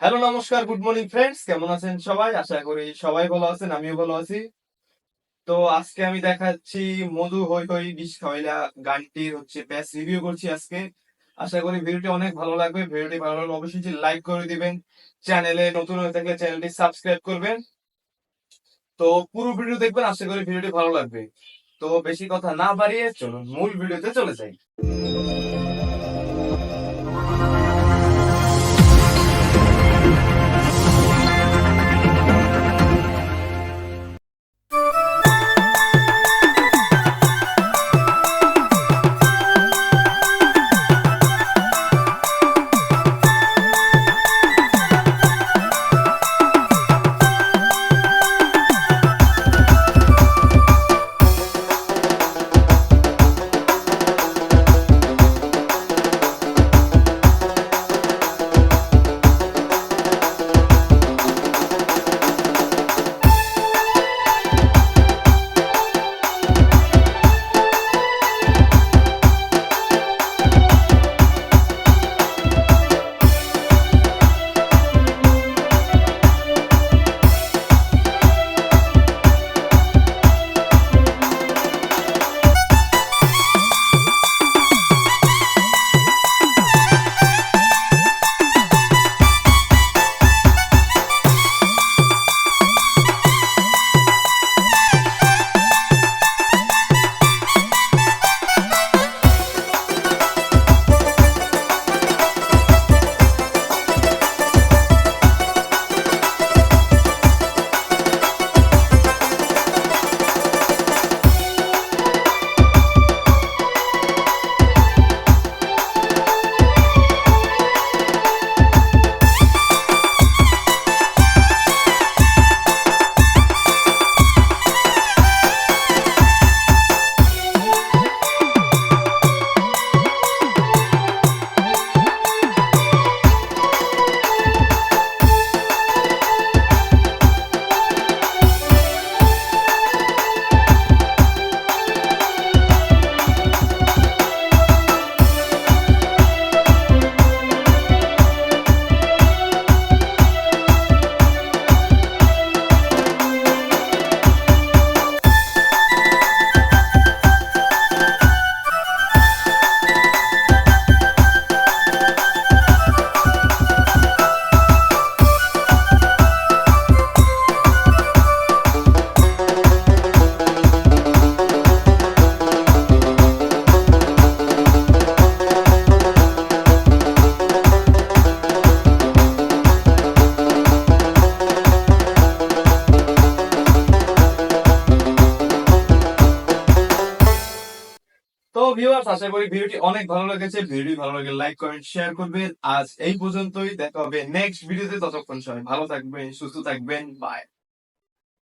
Hello, নমস্কার good morning friends কেমন আছেন সবাই? আশা করি সবাই ভালো আছেন, আমিও ভালো আছি। তো আজকে আমি দেখাচ্ছি মধু হই হই বিষ খাওয়াইলা গানটির হচ্ছে ব্যাস রিভিউ করছি আজকে। আশা করি ভিডিওটি অনেক ভালো লাগবে। ভিডিওটি ভালো লাগলে অবশ্যই লাইক করে দিবেন। চ্যানেলে নতুন হয়ে থাকলে চ্যানেলটি সাবস্ক্রাইব করবেন। তো পুরো ভিডিও দেখবেন, আশা করি ভিডিওটি ভালো লাগবে। তো বেশি কথা না বাড়িয়ে চলুন, মূল ভিডিওতে চলে যাই। তো ভিউয়ার্স আশা করি ভিডিওটি অনেক ভালো লেগেছে। ভিডিওটি ভালো লাগে লাইক কমেন্ট শেয়ার করবেন। আজ এই পর্যন্তই। দেখা হবে নেক্সট ভিডিওতে ততক্ষণ সময় ভালো থাকবেন, সুস্থ থাকবেন। বাই